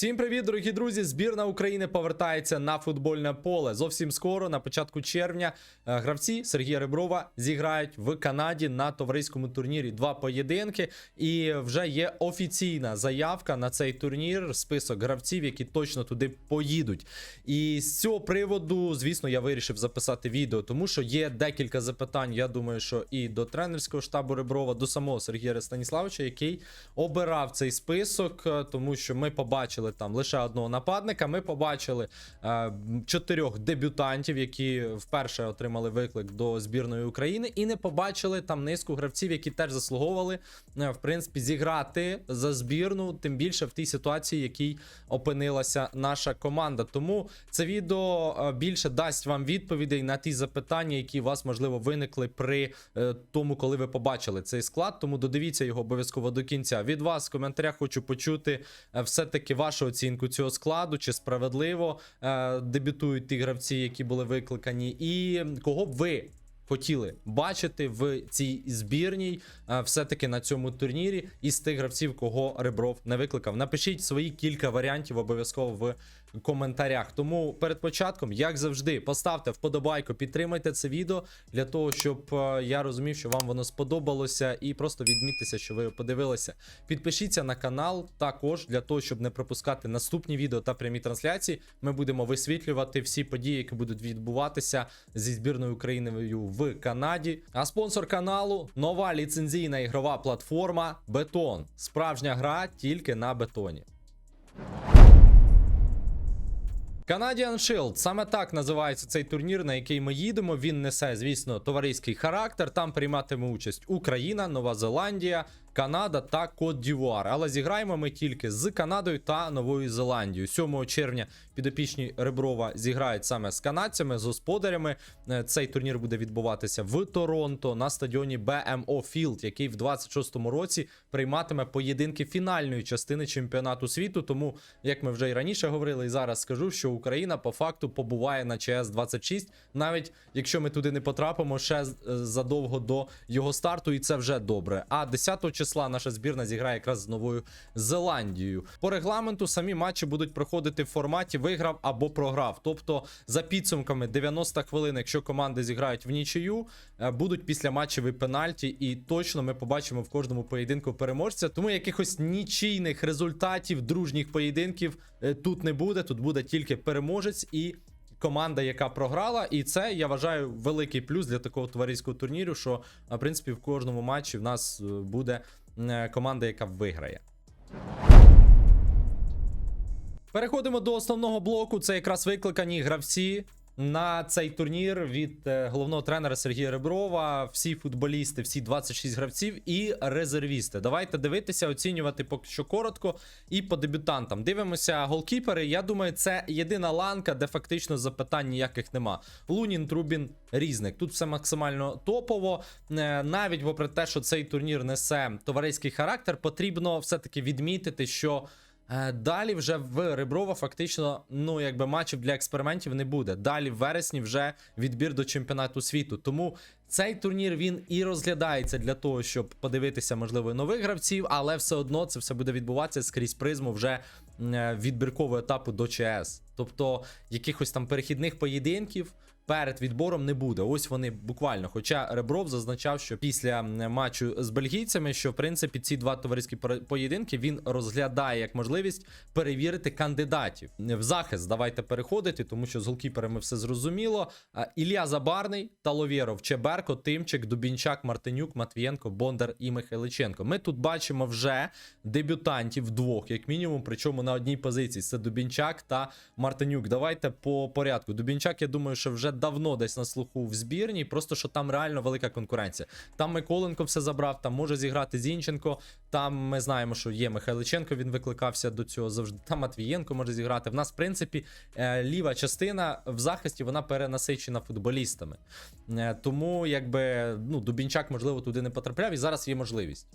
Всім привіт, дорогі друзі! Збірна України повертається на футбольне поле. Зовсім скоро, на початку червня, е, гравці Сергія Реброва зіграють в Канаді на товариському турнірі два поєдинки. І вже є офіційна заявка на цей турнір, список гравців, які точно туди поїдуть. І з цього приводу, звісно, я вирішив записати відео, тому що є декілька запитань. Я думаю, що і до тренерського штабу Реброва, до самого Сергія Станіславовича, який обирав цей список, е, тому що ми побачили там лише одного нападника. Ми побачили е, чотирьох дебютантів, які вперше отримали виклик до збірної України, і не побачили там низку гравців, які теж заслуговували е, в принципі зіграти за збірну, тим більше в тій ситуації, в якій опинилася наша команда. Тому це відео е, більше дасть вам відповідей на ті запитання, які у вас можливо виникли при е, тому, коли ви побачили цей склад. Тому додивіться його обов'язково до кінця. Від вас в коментарях хочу почути е, все-таки вашу оцінку цього складу, чи справедливо е, дебютують ті гравці, які були викликані, і кого б ви. Хотіли бачити в цій збірній е, все-таки на цьому турнірі із тих гравців, кого Ребров не викликав. Напишіть свої кілька варіантів обов'язково в коментарях. Тому перед початком, як завжди, поставте вподобайку, підтримайте це відео для того, щоб е, я розумів, що вам воно сподобалося, і просто відмітьтеся, що ви подивилися. Підпишіться на канал також для того, щоб не пропускати наступні відео та прямі трансляції. Ми будемо висвітлювати всі події, які будуть відбуватися зі збірною Україною в Канаді. А спонсор каналу нова ліцензійна ігрова платформа Бетон. Справжня гра тільки на бетоні. Canadian Shield, саме так називається цей турнір, на який ми їдемо. Він несе, звісно, товариський характер. Там прийматиме участь Україна, Нова Зеландія, Канада та Кот Дівуар. Але зіграємо ми тільки з Канадою та Новою Зеландією. 7 червня підопічні Реброва зіграють саме з канадцями, з господарями. Е, Цей турнір буде відбуватися в Торонто на стадіоні BMO Field, який в 26-му році прийматиме поєдинки фінальної частини чемпіонату світу. Тому, як ми вже і раніше говорили, і зараз скажу, що Україна по факту побуває на ЧС 26, навіть якщо ми туди не потрапимо ще задовго до його старту, і це вже добре. А 10 числа наша збірна зіграє якраз з Новою Зеландією. По регламенту самі матчі будуть проходити в форматі виграв або програв. Тобто, за підсумками 90 хвилин, якщо команди зіграють в нічию, е, будуть після матчеві пенальті, і точно ми побачимо в кожному поєдинку переможця. Тому якихось нічийних результатів, дружніх поєдинків е, тут не буде. Тут буде тільки переможець і команда, яка програла, і це я вважаю великий плюс для такого товариського турніру. Що в принципі в кожному матчі в нас е, буде е, команда, яка виграє. Переходимо до основного блоку. Це якраз викликані гравці на цей турнір від е, головного тренера Сергія Реброва. Всі футболісти, всі 26 гравців і резервісти. Давайте дивитися, оцінювати поки що коротко. І по дебютантам дивимося голкіпери. Я думаю, це єдина ланка, де фактично запитань ніяких нема. Лунін, Трубін, різник. Тут все максимально топово. Е, Навіть попри те, що цей турнір несе товариський характер, потрібно все-таки відмітити, що. Е, Далі вже в Реброва фактично, ну якби матчів для експериментів не буде. Далі в вересні вже відбір до чемпіонату світу. Тому цей турнір він і розглядається для того, щоб подивитися, можливо, нових гравців, але все одно це все буде відбуватися скрізь призму вже е, відбіркового етапу до ЧС. Тобто якихось там перехідних поєдинків. Перед відбором не буде. Ось вони буквально. Хоча Ребров зазначав, що після матчу з бельгійцями, що в принципі ці два товариські поєдинки він розглядає як можливість перевірити кандидатів в захист. Давайте переходити, тому що з голкіперами все зрозуміло. Ілля Забарний, Таловєров, Чеберко, Тимчик, Дубінчак, Мартинюк, Матвієнко, Бондар і Михайличенко. Ми тут бачимо вже дебютантів двох, як мінімум, причому на одній позиції. Це Дубінчак та Мартинюк. Давайте по порядку. Дубінчак, я думаю, що вже давно десь на слуху в збірні, просто що там реально велика конкуренція. Там Миколенко все забрав, там може зіграти Зінченко. Там ми знаємо, що є Михайличенко, він викликався до цього завжди. Там Матвієнко може зіграти. В нас, в принципі, е, ліва частина в захисті вона перенасичена футболістами. Е, Тому, якби ну, Дубінчак, можливо, туди не потрапляв, і зараз є можливість.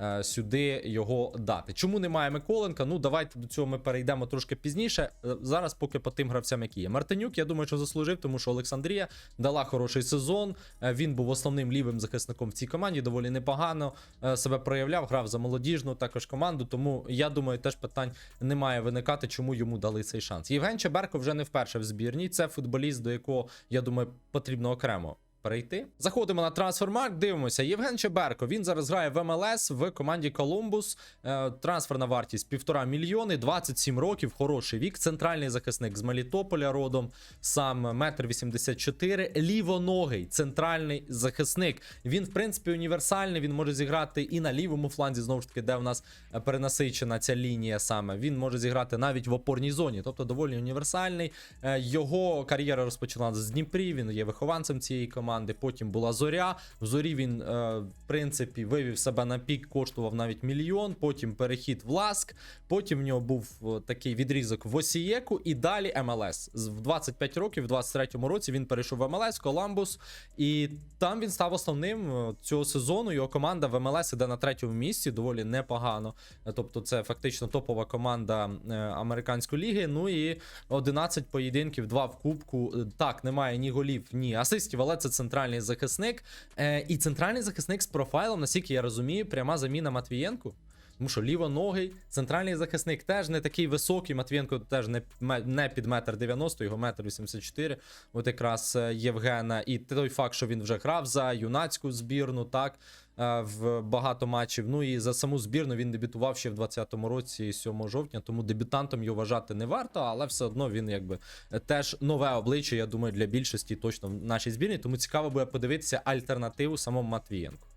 Е, сюди його дати. Чому немає Миколенка? Ну давайте до цього ми перейдемо трошки пізніше. Е, Зараз поки по тим гравцям, які є. Мартинюк, я думаю, що заслужив, тому що Олександрія дала хороший сезон. Е, Він був основним лівим захисником в цій команді. Доволі непогано себе проявляв, грав за молодіжну також команду. Тому я думаю, теж питань не має виникати, чому йому дали цей шанс. Євген Чеберко вже не вперше в збірні. Це футболіст, до якого я думаю, потрібно окремо. Перейти. Заходимо на трансфермарк, дивимося. Євген Чеберко. Він зараз грає в МЛС в команді Колумбус. Е, трансферна вартість півтора мільйони, 27 років, хороший вік. Центральний захисник з Мелітополя родом, сам метр 84, лівоногий, центральний захисник. Він, в принципі, універсальний. Він може зіграти і на лівому фланзі, знову ж таки, де в нас перенасичена ця лінія саме. Він може зіграти навіть в опорній зоні, тобто доволі універсальний. Е, Його кар'єра розпочиналася з Дніпрі. Він є вихованцем цієї команди. Потім була зоря. В зорі він, е, в принципі, вивів себе на пік, коштував навіть мільйон. Потім перехід в Ласк. Потім в нього був е, такий відрізок в Осієку і далі МЛС. В 25 років, в 23-му році він перейшов в МЛС, Коламбус, і там він став основним е, цього сезону. Його команда в МЛС іде на третьому місці, доволі непогано. Тобто, це фактично топова команда американської ліги. Ну і 11 поєдинків, 2 в кубку. Так, немає ні голів, ні асистів, але це центральний захисник. Е, І центральний захисник з профайлом, наскільки я розумію, пряма заміна Матвієнку. Тому що лівоногий, центральний захисник теж не такий високий. Матвієнко теж не, не під метр 90, його метр 84. От якраз е, Євгена. І той факт, що він вже грав за юнацьку збірну, так е, в багато матчів. Ну і за саму збірну він дебютував ще в 20-му році, 7 жовтня. Тому дебютантом його вважати не варто, але все одно він якби е, теж нове обличчя. Я думаю, для більшості точно в нашій збірні. Тому цікаво буде подивитися альтернативу самому Матвієнку.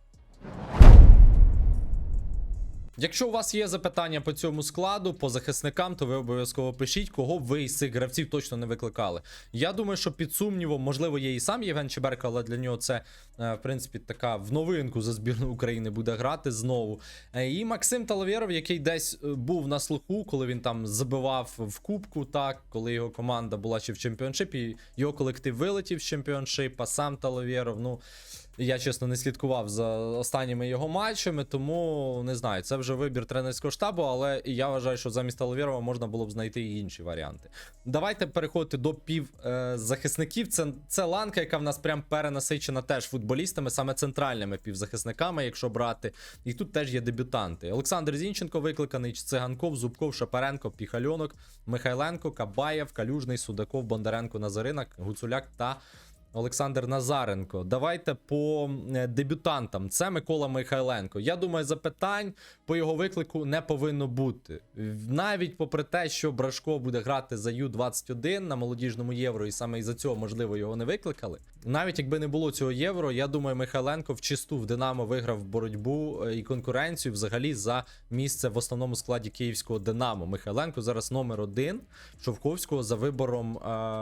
Якщо у вас є запитання по цьому складу, по захисникам, то ви обов'язково пишіть, кого ви із цих гравців точно не викликали. Я думаю, що під сумнівом, можливо, є і сам Євген Чеберко, але для нього це, е, в принципі, така в новинку за збірну України буде грати знову. Е, І Максим Таловєров, який десь е, був на слуху, коли він там забивав в кубку, так, коли його команда була ще в чемпіоншипі, його колектив вилетів з чемпіоншипа, сам Таловєров, ну. Я чесно не слідкував за останніми його матчами, тому не знаю. Це вже вибір тренерського штабу, але я вважаю, що замість Таловєрова можна було б знайти і інші варіанти. Давайте переходити до пів е. Це, це ланка, яка в нас прям перенасичена теж футболістами, саме центральними півзахисниками, якщо брати. І тут теж є дебютанти. Олександр Зінченко викликаний, Циганков, Зубков, Шапаренко, Піхальонок, Михайленко, Кабаєв, Калюжний, Судаков, Бондаренко, Назаринак, Гуцуляк та. Олександр Назаренко. Давайте по е, дебютантам. Це Микола Михайленко. Я думаю, запитань по його виклику не повинно бути. Навіть попри те, що Брашко буде грати за Ю-21 на молодіжному євро, і саме із-за цього, можливо, його не викликали. Навіть якби не було цього євро, я думаю, Михайленко в чисту в Динамо виграв боротьбу е, і конкуренцію взагалі за місце в основному складі київського Динамо. Михайленко зараз номер один Шовковського за вибором е,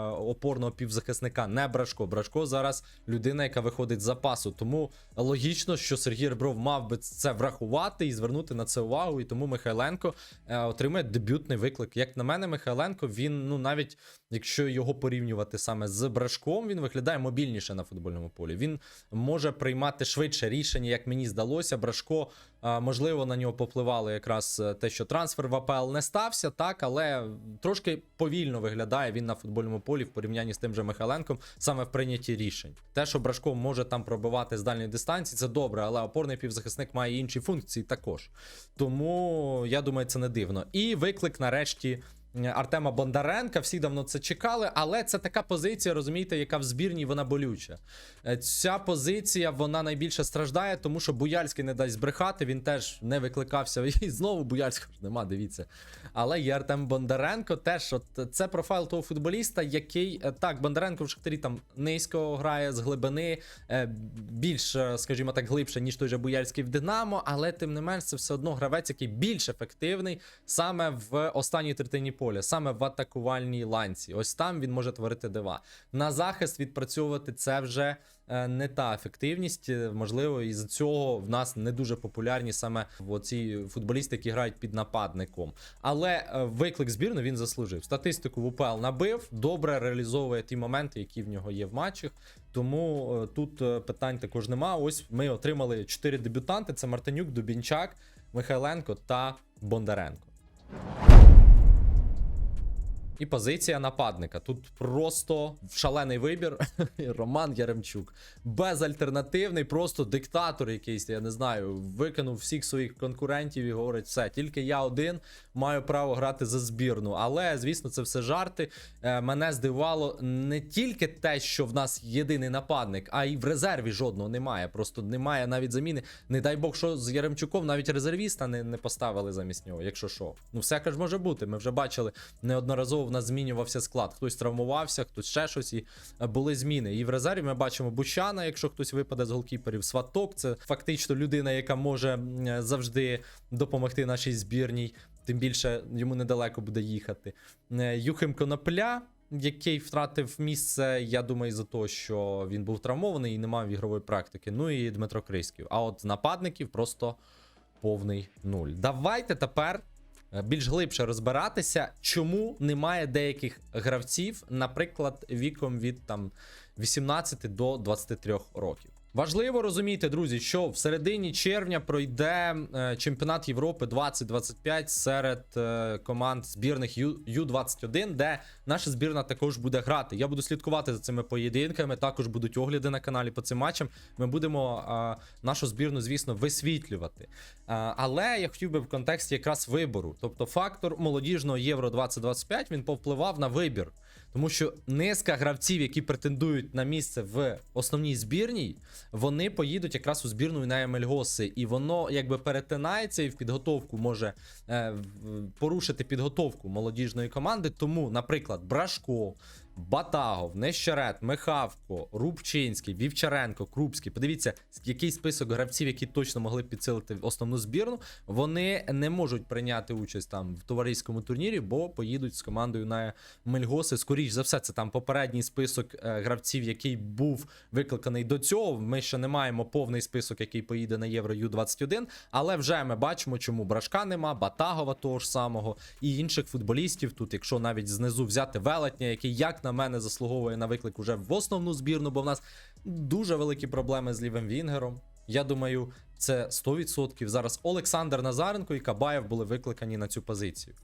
опорного півзахисника. Не Брашко. Брашко зараз людина, яка виходить з запасу. Тому логічно, що Сергій Ребров мав би це врахувати і звернути на це увагу. І тому Михайленко е, отримує дебютний виклик. Як на мене, Михайленко він ну навіть якщо його порівнювати саме з Брашком, він виглядає мобільніше на футбольному полі. Він може приймати швидше рішення, як мені здалося. Брашко, можливо, на нього попливало якраз е, те, що трансфер в АПЛ не стався, так, але трошки повільно виглядає він на футбольному полі в порівнянні з тим же Михайленком, саме в прийнятті рішень. Те, що Брашко може там пробивати з дальньої дистанції, це добре, але опорний півзахисник має інші функції також. Тому я думаю, це не дивно. І виклик нарешті. Артема Бондаренка, всі давно це чекали, але це така позиція, розумієте, яка в збірній вона болюча. Е, Ця позиція вона найбільше страждає, тому що Буяльський не дасть збрехати, він теж не викликався. І знову Буяльського ж нема, дивіться. Але є Артем Бондаренко, теж от це профайл того футболіста, який е, так, Бондаренко в Шахтарі там низько грає з глибини, е, більш, е, скажімо так, глибше, ніж той же Буяльський в Динамо, але тим не менш це все одно гравець, який більш ефективний саме в останній третині поля, саме в атакувальній ланці. Ось там він може творити дива. На захист відпрацьовувати це вже е, не та ефективність. Е, Можливо, із цього в нас не дуже популярні саме ці футболісти, які грають під нападником. Але е, виклик збірну він заслужив. Статистику в УПЛ набив, добре реалізовує ті моменти, які в нього є в матчах. Тому тут питань також нема. Ось ми отримали чотири дебютанти: це Мартинюк, Дубінчак, Михайленко та Бондаренко. І позиція нападника. Тут просто шалений вибір. Роман Яремчук. Безальтернативний, просто диктатор якийсь, я не знаю, викинув всіх своїх конкурентів і говорить, все, тільки я один маю право грати за збірну. Але, звісно, це все жарти. Е, Мене здивувало не тільки те, що в нас єдиний нападник, а й в резерві жодного немає. Просто немає навіть заміни. Не дай Бог, що з Яремчуком навіть резервіста не, не поставили замість нього, якщо що. Ну, всяке ж може бути. Ми вже бачили неодноразово в нас змінювався склад. Хтось травмувався, хтось ще щось, і е, були зміни. І в резерві ми бачимо Бущана, якщо хтось випаде з голкіперів. Сваток це фактично людина, яка може е, завжди допомогти нашій збірній. Тим більше йому недалеко буде їхати. Е, Юхим Конопля. Який втратив місце, я думаю, за те, що він був травмований і не мав ігрової практики. Ну і Дмитро Криськів. А от нападників просто повний нуль. Давайте тепер більш глибше розбиратися, чому немає деяких гравців, наприклад, віком від там 18 до 23 років. Важливо розуміти, друзі, що в середині червня пройде е, чемпіонат Європи 2025 серед е, команд збірних Ю- Ю-21, де наша збірна також буде грати. Я буду слідкувати за цими поєдинками. Також будуть огляди на каналі по цим матчам. Ми будемо е, нашу збірну, звісно, висвітлювати. Е, але я хотів би в контексті якраз вибору. Тобто, фактор молодіжного Євро 2025 він повпливав на вибір. Тому що низка гравців, які претендують на місце в основній збірній, вони поїдуть якраз у збірну на Емельгоси, і воно якби перетинається і в підготовку може е, порушити підготовку молодіжної команди. Тому, наприклад, Брашко, Батагов, Нещерет, Михавко, Рубчинський, Вівчаренко, Крупський. Подивіться, який список гравців, які точно могли підсилити основну збірну. Вони не можуть прийняти участь там в товариському турнірі, бо поїдуть з командою на Мельгоси. Скоріш за все, це там попередній список е, гравців, який був викликаний до цього. Ми ще не маємо повний список, який поїде на Євро Ю-21, але вже ми бачимо, чому Брашка нема, Батагова того ж самого і інших футболістів. Тут, якщо навіть знизу взяти велетня, який, як на мене, заслуговує на виклик уже в основну збірну, бо в нас дуже великі проблеми з лівим Вінгером. Я думаю, це 100%. Зараз Олександр Назаренко і Кабаєв були викликані на цю позицію.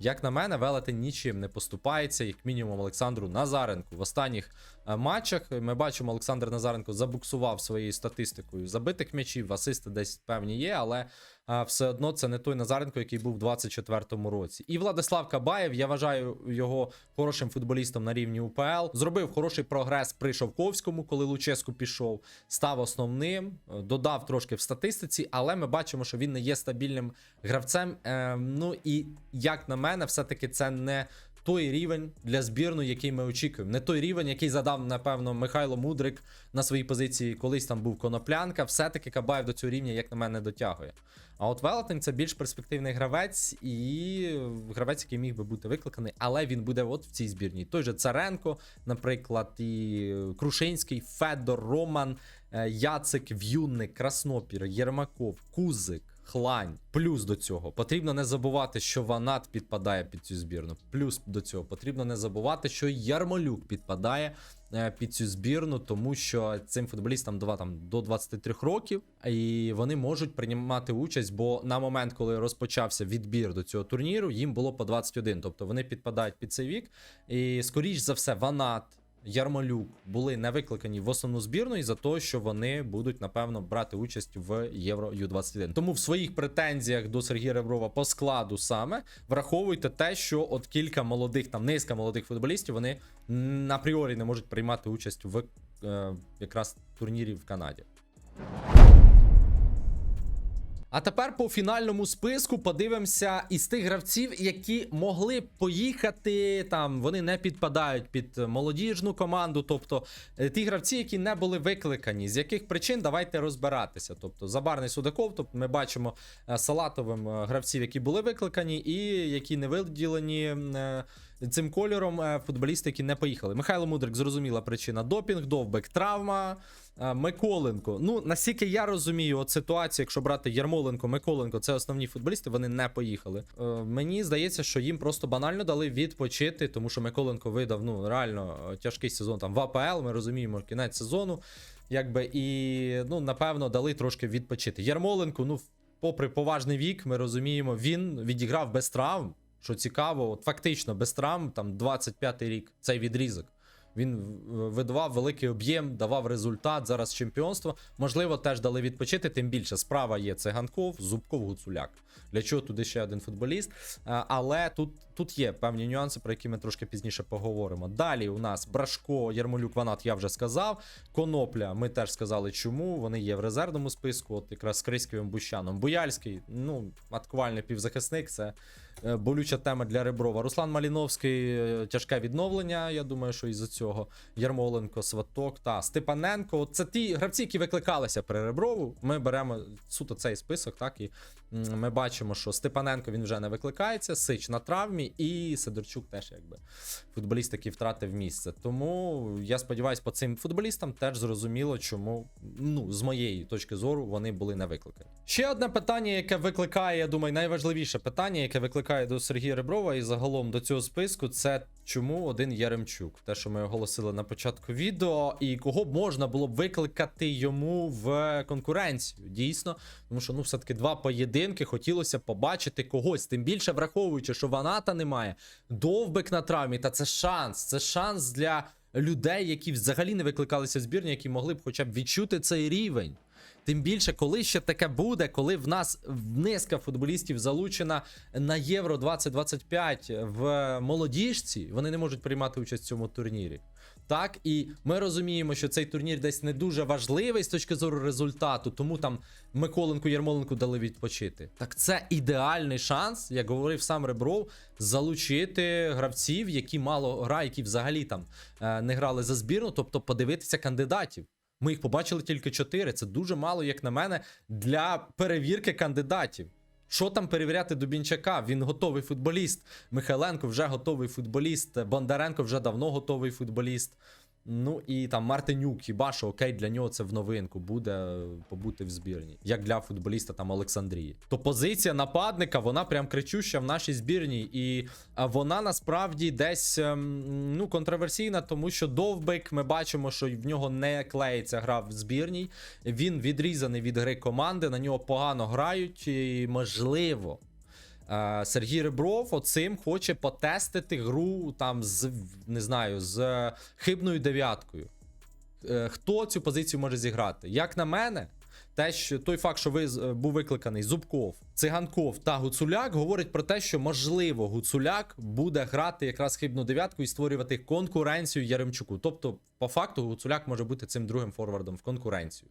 Як на мене, Велетень нічим не поступається, як мінімум Олександру Назаренку. В останніх е, матчах ми бачимо, Олександр Назаренко забуксував своєю статистикою забитих м'ячів, асисти десь певні є, але все одно це не той Назаренко, який був у 24-му році. І Владислав Кабаєв, я вважаю його хорошим футболістом на рівні УПЛ. Зробив хороший прогрес при Шовковському, коли Луческу пішов, став основним, е, додав трошки в статистиці, але ми бачимо, що він не є стабільним гравцем. Е, ну і як на мене, все-таки це не. Той рівень для збірної, який ми очікуємо, не той рівень, який задав, напевно, Михайло Мудрик на своїй позиції, колись там був Коноплянка. Все-таки Кабаєв до цього рівня, як на мене, дотягує. А от Велетень це більш перспективний гравець і гравець, який міг би бути викликаний, але він буде от в цій збірній. Той же Царенко, наприклад, і Крушинський, Федор, Роман, е, Яцик, В'юнник, Краснопір, Єрмаков, Кузик. Хлань. Плюс до цього потрібно не забувати, що Ванат підпадає під цю збірну. Плюс до цього потрібно не забувати, що Ярмолюк підпадає е, під цю збірну, тому що цим футболістам два там до 23 років, і вони можуть приймати участь, бо на момент, коли розпочався відбір до цього турніру, їм було по 21. Тобто вони підпадають під цей вік. І скоріш за все, Ванат. Ярмолюк були не викликані в основну збірну і за те, що вони будуть напевно брати участь в Євро Ю-21. Тому в своїх претензіях до Сергія Реброва по складу саме враховуйте те, що от кілька молодих, там низка молодих футболістів, вони апріорі не можуть приймати участь в е, якраз турнірі в Канаді. А тепер по фінальному списку подивимося із тих гравців, які могли поїхати. Там вони не підпадають під молодіжну команду. Тобто е, ті гравці, які не були викликані. З яких причин давайте розбиратися. Тобто Забарний Судаков, тобто ми бачимо е, салатовим е, гравців, які були викликані, і які не виділені. Цим кольором е, футболісти, які не поїхали. Михайло Мудрик, зрозуміла причина. Допінг, довбек, травма. е, Миколенко. Ну, наскільки я розумію, от ситуацію, якщо брати Ярмоленко, Миколенко, це основні футболісти, вони не поїхали. Е, мені здається, що їм просто банально дали відпочити, тому що Миколенко видав ну реально тяжкий сезон там в АПЛ. Ми розуміємо кінець сезону. Якби і ну, напевно, дали трошки відпочити. Ярмоленко, ну, попри поважний вік, ми розуміємо, він відіграв без травм. Що цікаво, от фактично без травм, там 25-й рік, цей відрізок. Він видавав великий об'єм, давав результат. Зараз чемпіонство. Можливо, теж дали відпочити. Тим більше справа є Циганков, Зубков, Гуцуляк. Для чого туди ще один футболіст? Але тут, тут є певні нюанси, про які ми трошки пізніше поговоримо. Далі у нас Брашко, Ярмолюк, Ванат, я вже сказав. Конопля, ми теж сказали, чому. Вони є в резервному списку. От якраз з Криськовим Бущаном. Буяльський, ну, атакувальний півзахисник. Це е, болюча тема для Реброва. Руслан Маліновський, е, тяжке відновлення. Я думаю, що із-за цього. Ярмоленко, Сваток та Степаненко. Це ті гравці, які викликалися при Реброву. Ми беремо суто цей список, так і ми бачимо, що Степаненко він вже не викликається, Сич на травмі, і Сидорчук теж якби футболіст, який втратив місце. Тому я сподіваюся, по цим футболістам теж зрозуміло, чому ну з моєї точки зору вони були не викликані. Ще одне питання, яке викликає, я думаю, найважливіше питання, яке викликає до Сергія Реброва і загалом до цього списку, це чому один Яремчук. Те, що ми оголосили на початку відео, і кого можна було б викликати йому в конкуренцію. Дійсно, тому що ну все-таки два поєдинки хотілося побачити когось. Тим більше враховуючи, що Ваната немає, довбик на травмі, та це шанс. Це шанс для людей, які взагалі не викликалися в збірні, які могли б хоча б відчути цей рівень. Тим більше, коли ще таке буде, коли в нас низка футболістів залучена на Євро 2025 в молодіжці, вони не можуть приймати участь в цьому турнірі. Так, і ми розуміємо, що цей турнір десь не дуже важливий з точки зору результату, тому там Миколенку Ярмоленку дали відпочити. Так це ідеальний шанс, як говорив сам Ребров, залучити гравців, які мало грають, які взагалі там е, не грали за збірну, тобто подивитися кандидатів. Ми їх побачили тільки чотири. Це дуже мало, як на мене, для перевірки кандидатів. Що там перевіряти Дубінчака? Він готовий футболіст. Михайленко вже готовий футболіст. Бондаренко вже давно готовий футболіст. Ну і там Мартинюк, хіба що окей, для нього це в новинку буде побути в збірні, як для футболіста там Олександрії. То позиція нападника, вона прям кричуща в нашій збірні, і вона насправді десь ем, ну контроверсійна, тому що довбик ми бачимо, що в нього не клеїться гра в збірній. Він відрізаний від гри команди, на нього погано грають, і можливо. Е, Сергій Ребров оцим хоче потестити гру там з не знаю, з хибною дев'яткою. Е, Хто цю позицію може зіграти? Як на мене, те, що той факт, що ви був викликаний Зубков, Циганков та Гуцуляк, говорить про те, що можливо Гуцуляк буде грати якраз хибну дев'ятку і створювати конкуренцію Яремчуку. Тобто, по факту, Гуцуляк може бути цим другим форвардом в конкуренцію.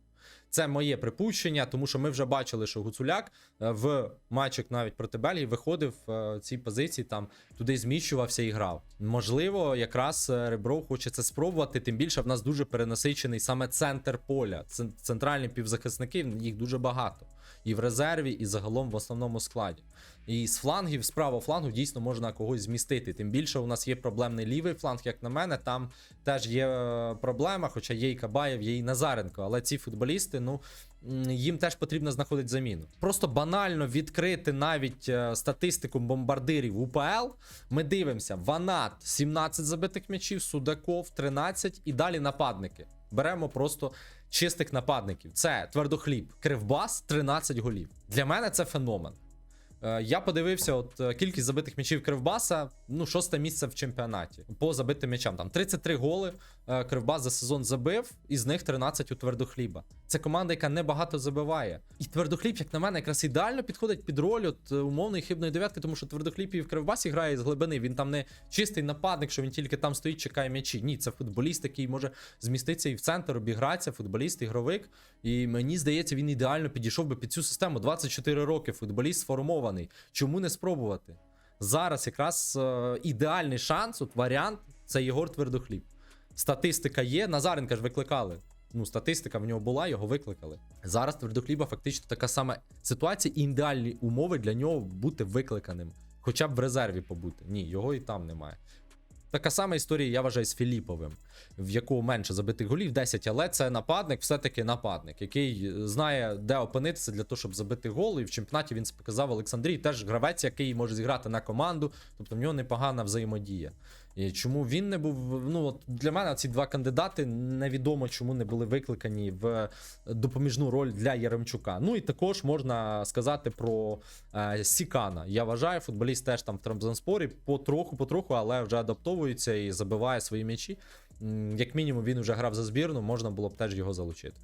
Це моє припущення, тому що ми вже бачили, що Гуцуляк е, в матчах навіть проти Бельгії виходив е, в цій позиції, там туди зміщувався і грав. Можливо, якраз е, Ребров хоче це спробувати. Тим більше в нас дуже перенасичений саме центр поля. Цен- Центральні півзахисники їх дуже багато. І в резерві, і загалом в основному складі. І з флангів, з правого флангу дійсно можна когось змістити. Тим більше у нас є проблемний лівий фланг, як на мене, там теж є е, проблема, хоча є і Кабаєв, є і Назаренко. Але ці футболісти, ну їм теж потрібно знаходити заміну. Просто банально відкрити навіть е, статистику бомбардирів УПЛ. Ми дивимося: Ванат 17 забитих м'ячів, Судаков 13 і далі нападники. Беремо просто чистих нападників. Це твердохліб, Кривбас 13 голів. Для мене це феномен. Е, Я подивився, от е, кількість забитих м'ячів Кривбаса, ну, шосте місце в чемпіонаті по забитим м'ячам. Там 33 голи. Е, Кривбас за сезон забив, із них 13 у твердохліба. Це команда, яка небагато забиває. І твердохліб, як на мене, якраз ідеально підходить під роль от, е, умовної хибної дев'ятки, тому що твердохліб і в Кривбасі грає з глибини. Він там не чистий нападник, що він тільки там стоїть, чекає м'ячі. Ні, це футболіст, який може зміститися і в центр, обігратися, футболіст, ігровик. І мені здається, він ідеально підійшов би під цю систему. 24 роки футболіст сформований. Чому не спробувати? Зараз якраз е, ідеальний шанс, от варіант це Єгор Твердохліб. Статистика є. Назаренка ж викликали. Ну, статистика в нього була, його викликали. Зараз твердохліба фактично така сама ситуація і ідеальні умови для нього бути викликаним. Хоча б в резерві побути. Ні, його і там немає. Така сама історія, я вважаю, з Філіповим, в якого менше забитих голів 10, але це нападник, все-таки нападник, який е, знає, де опинитися для того, щоб забити гол. І в чемпіонаті він це показав Олександрій, теж гравець, який може зіграти на команду, тобто в нього непогана взаємодія. І чому він не був. Ну, от для мене ці два кандидати невідомо, чому не були викликані в допоміжну роль для Яремчука. Ну і також можна сказати про е, Сікана. Я вважаю, футболіст теж там в Трамзанспорі потроху, потроху, але вже адаптовується і забиває свої м'ячі. Як мінімум, він вже грав за збірну, можна було б теж його залучити.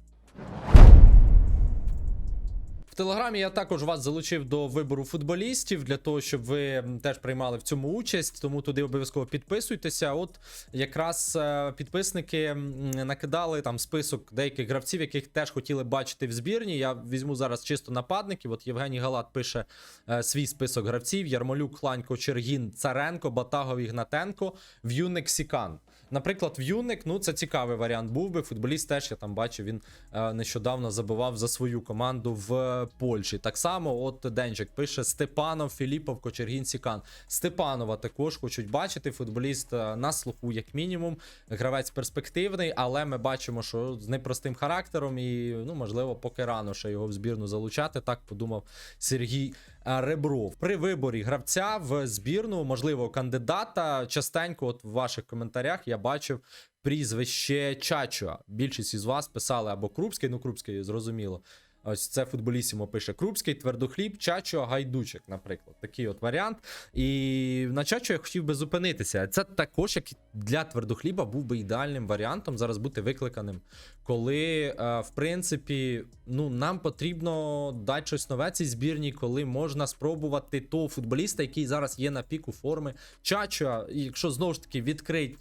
Телеграмі я також вас залучив до вибору футболістів для того, щоб ви теж приймали в цьому участь. Тому туди обов'язково підписуйтеся. От якраз е, підписники накидали там список деяких гравців, яких теж хотіли бачити в збірні. Я візьму зараз чисто нападників. От Євгеній Галат пише е, свій список гравців: Ярмолюк, Хланько, Чергін, Царенко, Батагов, Ігнатенко, В'юник, Сікан. Наприклад, В'юник, ну це цікавий варіант був би. Футболіст теж я там бачив, він е, нещодавно забивав за свою команду в Польщі. Так само, от Денчик пише Степанов, Філіпов, Кочергін, Сікан. Степанова також хочуть бачити. Футболіст е, на слуху, як мінімум. Гравець перспективний, але ми бачимо, що з непростим характером, і ну можливо, поки рано ще його в збірну залучати. Так подумав Сергій е, Ребров. При виборі гравця в збірну, можливо, кандидата. Частенько, от в ваших коментарях, я бачив прізвище Чачуа. Більшість із вас писали або Крупський, ну Крупський, зрозуміло. Ось це футболісімо пише Крупський, твердохліб, Чачо, Гайдучик, наприклад. Такий от варіант. І на Чачо я хотів би зупинитися. Це також як для твердохліба був би ідеальним варіантом зараз бути викликаним. Коли, е, в принципі, ну нам потрібно дати щось нове цій збірній, коли можна спробувати того футболіста, який зараз є на піку форми. Чачо, якщо знову ж таки відкрить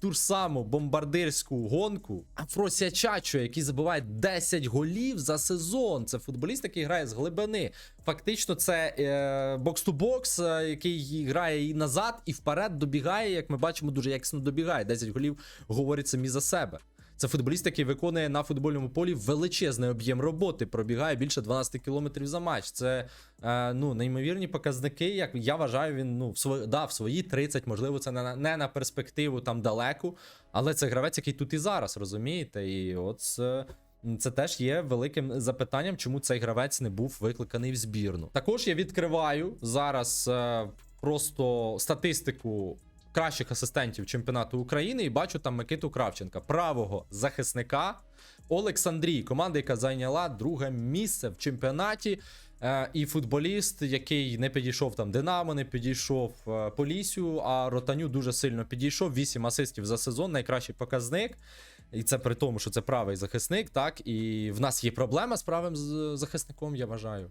ту ж саму бомбардирську гонку, Афросія Чачо, який забиває 10 голів за сезон. Це футболіст, який грає з глибини. Фактично, це е, бокс-ту-бокс, е, який грає і назад, і вперед добігає, як ми бачимо, дуже якісно добігає. 10 голів говорять самі за себе. Це футболіст, який виконує на футбольному полі величезний об'єм роботи, пробігає більше 12 кілометрів за матч. Це е, ну, неймовірні показники. Як я вважаю, він ну, в, свої, да, в свої 30, можливо, це не на, не на перспективу там далеку, але це гравець, який тут і зараз, розумієте? І от це, це теж є великим запитанням, чому цей гравець не був викликаний в збірну. Також я відкриваю зараз е, просто статистику кращих асистентів чемпіонату України і бачу там Микиту Кравченка, правого захисника Олександрії, команда, яка зайняла друге місце в чемпіонаті. Е, і футболіст, який не підійшов там Динамо, не підійшов е, Полісю, а Ротаню дуже сильно підійшов. 8 асистів за сезон, найкращий показник. І це при тому, що це правий захисник, так. І в нас є проблема з правим захисником, я вважаю.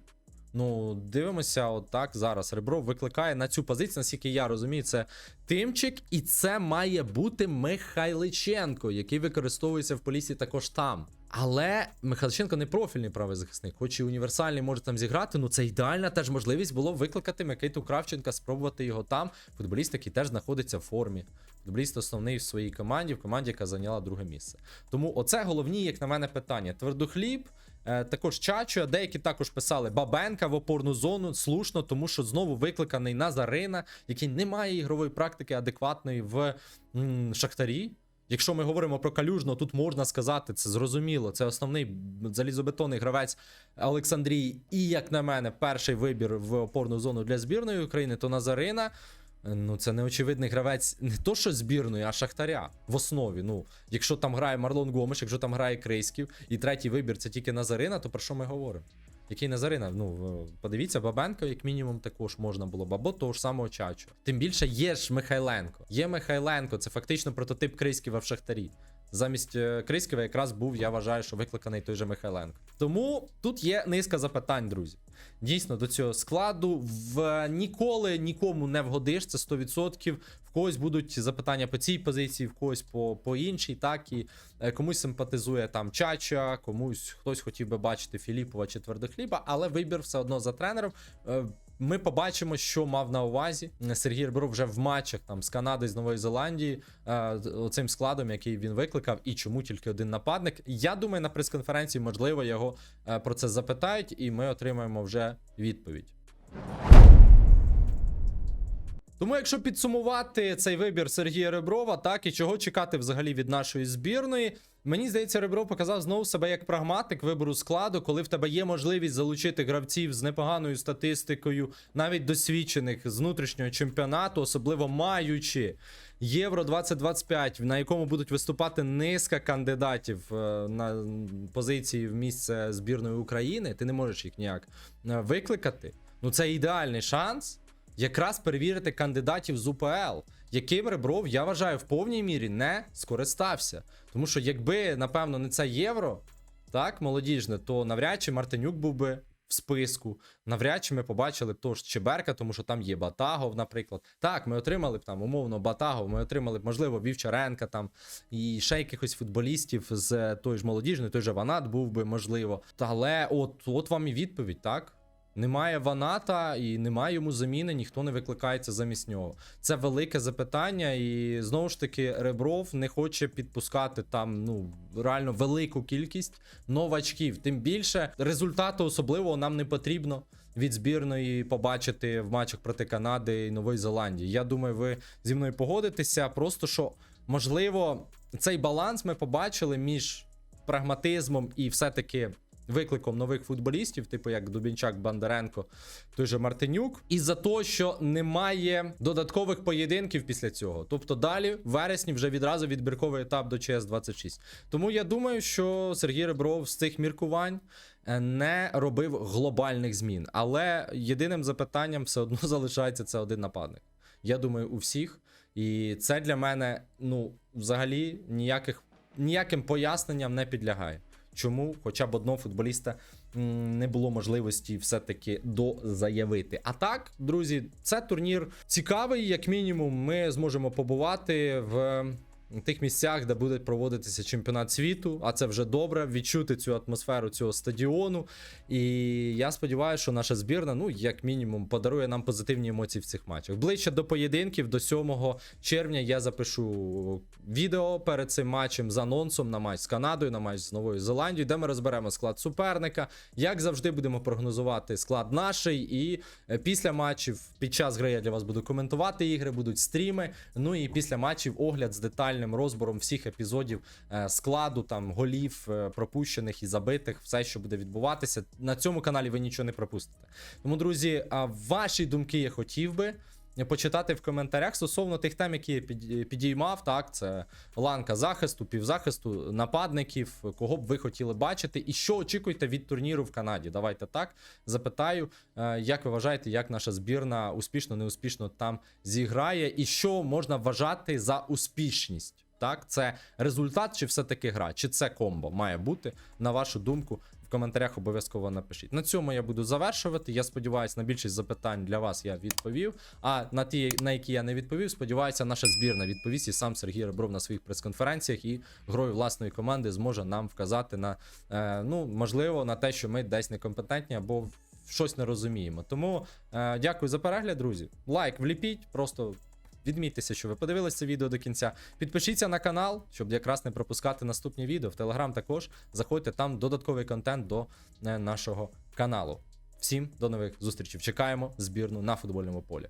Ну, дивимося, от так зараз. Ребров викликає на цю позицію, наскільки я розумію, це Тимчик, і це має бути Михайличенко, який використовується в полісі також там. Але Михайличенко не профільний правий захисник, хоч і універсальний може там зіграти. Ну це ідеальна теж можливість було викликати Микиту Кравченка, спробувати його там. Футболіст, який теж знаходиться в формі. Футболіст основний в своїй команді, в команді, яка зайняла друге місце. Тому оце головні, як на мене, питання. Твердохліб. Е, Також Чачо, деякі також писали Бабенка в опорну зону. Слушно, тому що знову викликаний Назарина, який не має ігрової практики адекватної в м, Шахтарі. Якщо ми говоримо про калюжно, тут можна сказати, це зрозуміло. Це основний залізобетонний гравець Олександрії. І, як на мене, перший вибір в опорну зону для збірної України, то Назарина. Ну, це неочевидний гравець не то, що збірної, а Шахтаря в основі. Ну, якщо там грає Марлон Гомеш, якщо там грає Крейськів, і третій вибір це тільки Назарина, то про що ми говоримо? який Назарина? Ну подивіться, Бабенко, як мінімум, також можна було б, або того ж самого Чачу. Тим більше є ж Михайленко. Є Михайленко, це фактично прототип Крейськіва в Шахтарі. Замість е, Криськіва якраз був, я вважаю, що викликаний той же Михайленко. Тому тут є низка запитань, друзі. Дійсно, до цього складу в ніколи нікому не вгодиш, це 100%. В когось будуть запитання по цій позиції, в когось по, по іншій, так і е, комусь симпатизує там Чача, комусь хтось хотів би бачити Філіпова чи Твердохліба, але вибір все одно за тренером. Ми побачимо, що мав на увазі Сергій Ребров вже в матчах там з Канади, з Нової Зеландії, е, цим складом, який він викликав, і чому тільки один нападник. Я думаю, на прес-конференції можливо його е, про це запитають, і ми отримаємо вже відповідь. Тому, якщо підсумувати цей вибір Сергія Реброва, так і чого чекати взагалі від нашої збірної, мені здається, Ребров показав знову себе як прагматик вибору складу, коли в тебе є можливість залучити гравців з непоганою статистикою, навіть досвідчених з внутрішнього чемпіонату, особливо маючи Євро 2025, на якому будуть виступати низка кандидатів е, на позиції в місце збірної України. Ти не можеш їх ніяк е, викликати. Ну це ідеальний шанс якраз перевірити кандидатів з УПЛ, яким Ребров, я вважаю, в повній мірі не скористався. Тому що якби, напевно, не це євро, так, молодіжне, то навряд чи Мартинюк був би в списку. Навряд чи ми побачили б того ж Чеберка, тому що там є Батагов, наприклад. Так, ми отримали б там умовно Батагов, ми отримали б, можливо, Вівчаренка там і ще якихось футболістів з той ж молодіжної, той же Ванат був би, можливо. Але от, от вам і відповідь, так? Немає Ваната і немає йому заміни, ніхто не викликається замість нього. Це велике запитання, і знову ж таки, Ребров не хоче підпускати там ну реально велику кількість новачків. Тим більше результату особливого нам не потрібно від збірної побачити в матчах проти Канади і Нової Зеландії. Я думаю, ви зі мною погодитеся. Просто що можливо цей баланс ми побачили між прагматизмом і все-таки викликом нових футболістів, типу як Дубінчак, Бондаренко, той же Мартинюк, і за те, що немає додаткових поєдинків після цього. Тобто далі, в вересні, вже відразу відбірковий етап до ЧС 26. Тому я думаю, що Сергій Ребров з цих міркувань. е, Не робив глобальних змін, але єдиним запитанням все одно залишається це один нападник. Я думаю, у всіх. І це для мене, ну, взагалі, ніяких ніяким поясненням не підлягає. Чому хоча б одного футболіста не було можливості все-таки дозаявити. А так, друзі, це турнір цікавий, як мінімум, ми зможемо побувати в. Тих місцях, де буде проводитися чемпіонат світу, а це вже добре відчути цю атмосферу цього стадіону. І я сподіваюся, що наша збірна, ну як мінімум, подарує нам позитивні емоції в цих матчах. Ближче до поєдинків, до 7 червня, я запишу відео перед цим матчем з анонсом на матч з Канадою, на матч з Новою Зеландією, де ми розберемо склад суперника. Як завжди, будемо прогнозувати склад наший. І е, після матчів, під час гри я для вас буду коментувати ігри, будуть стріми. Ну і після матчів огляд з детальним розбором всіх епізодів е, складу, там голів, е, пропущених і забитих, все, що буде відбуватися. На цьому каналі ви нічого не пропустите. Тому, друзі, ваші думки я хотів би. Почитати в коментарях стосовно тих тем, які я підіймав, так, це ланка захисту, півзахисту, нападників, кого б ви хотіли бачити, і що очікуєте від турніру в Канаді. Давайте так запитаю, е, як ви вважаєте, як наша збірна успішно, неуспішно там зіграє, і що можна вважати за успішність? Так, це результат, чи все-таки гра, чи це комбо має бути, на вашу думку, коментарях обов'язково напишіть. На цьому я буду завершувати. Я сподіваюся, на більшість запитань для вас я відповів. А на ті, на які я не відповів, сподіваюся, наша збірна відповість і сам Сергій Ребров на своїх прес-конференціях і грою власної команди зможе нам вказати на е, ну можливо на те, що ми десь некомпетентні або щось не розуміємо. Тому е, дякую за перегляд, друзі. Лайк вліпіть, просто. Відмітьтеся, що ви подивилися це відео до кінця. Підпишіться на канал, щоб якраз не пропускати наступні відео. В Телеграм також заходьте там додатковий контент до е, нашого каналу. Всім до нових зустрічей. Чекаємо збірну на футбольному полі.